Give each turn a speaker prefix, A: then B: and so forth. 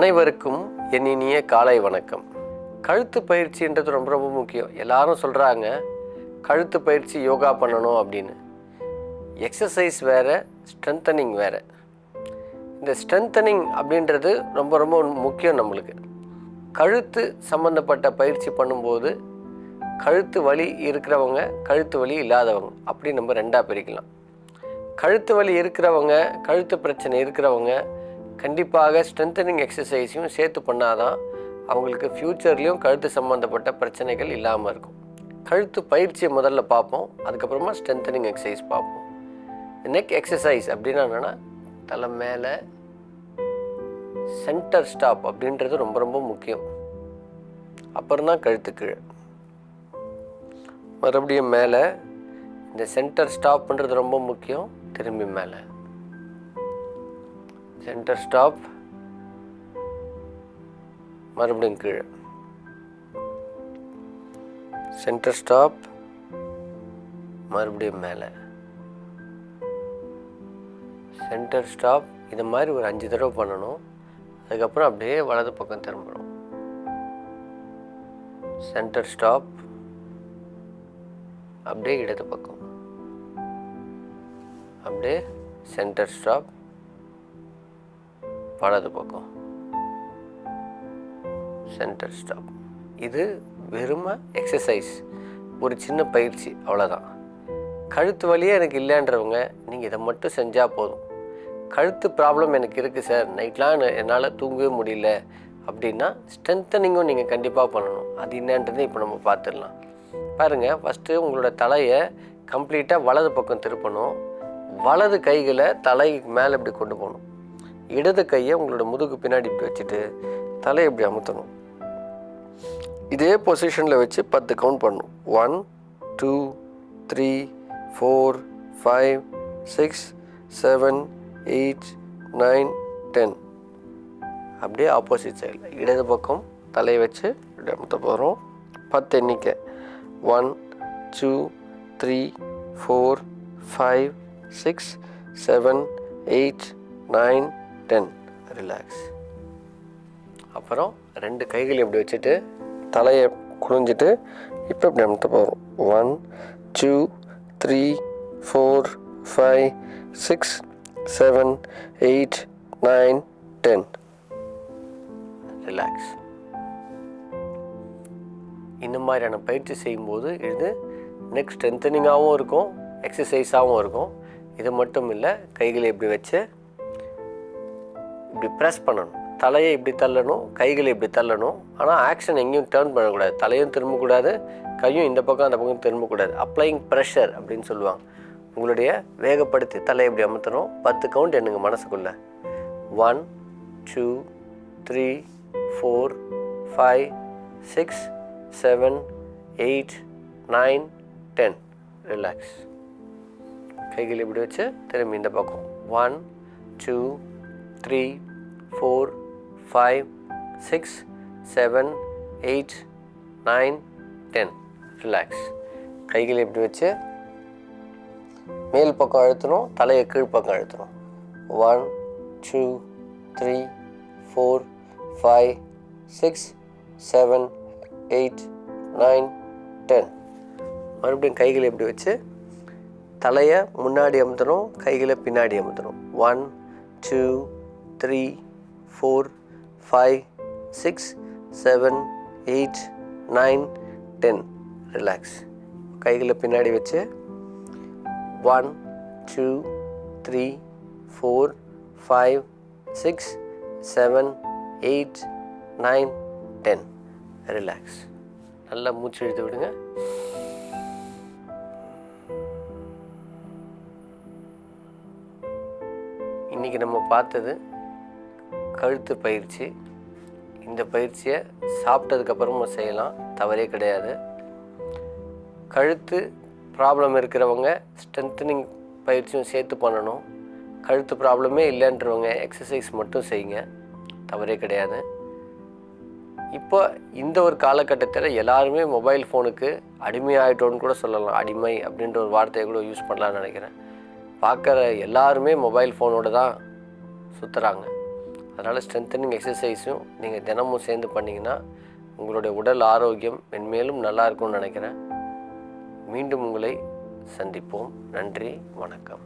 A: அனைவருக்கும் என் இனிய காலை வணக்கம். கழுத்து பயிற்சின்றது ரொம்ப ரொம்ப முக்கியம். எல்லாரும் சொல்கிறாங்க கழுத்து பயிற்சி யோகா பண்ணணும் அப்படின்னு. எக்ஸசைஸ் வேறு ஸ்ட்ரென்தனிங் வேறு. இந்த ஸ்ட்ரென்தனிங் அப்படின்றது ரொம்ப ரொம்ப முக்கியம் நம்மளுக்கு. கழுத்து சம்மந்தப்பட்ட பயிற்சி பண்ணும்போது கழுத்து வலி இருக்கிறவங்க கழுத்து வலி இல்லாதவங்க அப்படி நம்ம ரெண்டாக பிரிக்கலாம். கழுத்து வலி இருக்கிறவங்க கழுத்து பிரச்சனை இருக்கிறவங்க கண்டிப்பாக ஸ்ட்ரென்தனிங் எக்ஸசைஸையும் சேர்த்து பண்ணாதான் அவங்களுக்கு ஃப்யூச்சர்லேயும் கழுத்து சம்மந்தப்பட்ட பிரச்சனைகள் இல்லாமல் இருக்கும். கழுத்து பயிற்சியை முதல்ல பார்ப்போம் அதுக்கப்புறமா ஸ்ட்ரென்தனிங் எக்ஸசைஸ் பார்ப்போம். நெக் எக்ஸசைஸ் அப்படின்னா என்னென்னா தலை மேலே சென்டர் ஸ்டாப் அப்படின்றது ரொம்ப ரொம்ப முக்கியம். அப்புறம் தான் கழுத்து கீழே. மறுபடியும் மேலே இந்த சென்டர் ஸ்டாப்ன்றது ரொம்ப முக்கியம் திரும்பி மேலே. சென்டர் ஸ்டாப் மறுபடியும் கீழே. சென்டர் ஸ்டாப் மறுபடியும் மேலே. சென்டர் ஸ்டாப் இது மாதிரி ஒரு அஞ்சு தடவை பண்ணணும். அதுக்கப்புறம் அப்படியே வலது பக்கம் திரும்பணும். சென்டர் ஸ்டாப் அப்படியே இடது பக்கம். அப்படியே சென்டர் ஸ்டாப் வலது பக்கம் சென்டர் ஸ்டாப் இது வெறும எக்ஸசைஸ் ஒரு சின்ன பயிற்சி அவ்வளோதான் கழுத்து வழியே எனக்கு இல்லைன்றவங்க நீங்கள் இதை மட்டும் செஞ்சால் போதும். கழுத்து ப்ராப்ளம் எனக்கு இருக்குது சார் நைட்லாம் என்னால் தூங்கவே முடியல. அப்படின்னா ஸ்ட்ரென்த்தனிங்கும் நீங்கள் கண்டிப்பாக பண்ணணும். அது என்னன்றதை இப்போ நம்ம பார்த்துடலாம். பாருங்கள் ஃபஸ்ட்டு உங்களோட தலையை கம்ப்ளீட்டாக வலது பக்கம் திருப்பணும். வலது கைகளை தலைக்கு மேலே இப்படி கொண்டு போகணும். இடது கையை உங்களோட முதுகு பின்னாடி இப்படி வச்சுட்டு தலையை இப்படி அமுத்தணும். இதே பொசிஷனில் வச்சு பத்து கவுண்ட் பண்ணணும். One two three four five six seven eight nine ten அப்படியே ஆப்போசிட் சைடில் இடது பக்கம் தலையை வச்சு இப்படி அமுத்த போகிறோம் பத்து எண்ணிக்கை. One two three four five six seven eight nine ten relax அப்புறம் ரெண்டு கைகள் இப்படி வச்சுட்டு தலையை குனிஞ்சிட்டு இப்போ இப்படி அமுத்த போகிறோம் one two three four five six seven eight nine ten relax இந்த மாதிரியான பயிற்சி செய்யும்போது இது நெக் ஸ்ட்ரென்தனிங்காகவும் இருக்கும் எக்ஸசைஸாகவும் இருக்கும். இது மட்டும் இல்லை கைகளை இப்படி வச்சு இப்படி ப்ரெஸ் பண்ணணும். தலையை இப்படி தள்ளணும் கைகளை இப்படி தள்ளணும். ஆனால் ஆக்ஷன் எங்கேயும் டேர்ன் பண்ணக்கூடாது. தலையும் திரும்பக்கூடாது கையும் இந்த பக்கம் அந்த பக்கம் திரும்பக்கூடாது. அப்ளைங் ப்ரெஷர் அப்படின்னு சொல்லுவாங்க. உங்களுடைய வேகப்படுத்தி தலையை இப்படி அமர்த்தணும். பத்து கவுண்ட் என்னங்க மனசுக்குள்ளே. One two three four five six seven eight nine ten relax கைகள் இப்படி வச்சு திரும்பி இந்த பக்கம். One two three four five six seven eight nine ten relax கைகளை இப்படி வச்சு மேல் பக்கம் அழுத்தணும் தலையை கீழ் பக்கம் அழுத்தணும். One two three four five six seven eight nine ten மறுபடியும் கைகளை இப்படி வச்சு தலையை முன்னாடி அமுத்தணும் கைகளை பின்னாடி அமுத்தணும். One two three four five six seven eight nine ten relax கைகளை பின்னாடி வச்சு. One two three four five six seven eight nine ten relax நல்லா மூச்சு எழுத்து விடுங்க. இன்றைக்கி நம்ம பார்த்தது கழுத்து பயிற்சி. இந்த பயிற்சியை சாப்பிட்டதுக்கப்புறமும் செய்யலாம். தவறே கிடையாது. கழுத்து ப்ராப்ளம் இருக்கிறவங்க ஸ்ட்ரென்த்தனிங் பயிற்சியும் சேர்த்து பண்ணணும். கழுத்து ப்ராப்ளமே இல்லைன்றவங்க எக்ஸசைஸ் மட்டும் செய்யுங்க. தவறே கிடையாது. இப்போ இந்த ஒரு காலகட்டத்தில் எல்லாருமே மொபைல் ஃபோனுக்கு அடிமை ஆகிட்டோன்னு கூட சொல்லலாம். அடிமை அப்படின்ற ஒரு வார்த்தையை கூட யூஸ் பண்ணலான்னு நினைக்கிறேன். பார்க்குற எல்லாருமே மொபைல் ஃபோனோட தான் சுற்றுறாங்க அதனால் ஸ்ட்ரென்தனிங் எக்ஸசைஸும் நீங்கள் தினமும் சேர்ந்து பண்ணிங்கன்னா உங்களுடைய உடல் ஆரோக்கியம் மென்மேலும் நல்லா இருக்கும்னு நினைக்கிறேன். மீண்டும் உங்களை சந்திப்போம். நன்றி வணக்கம்.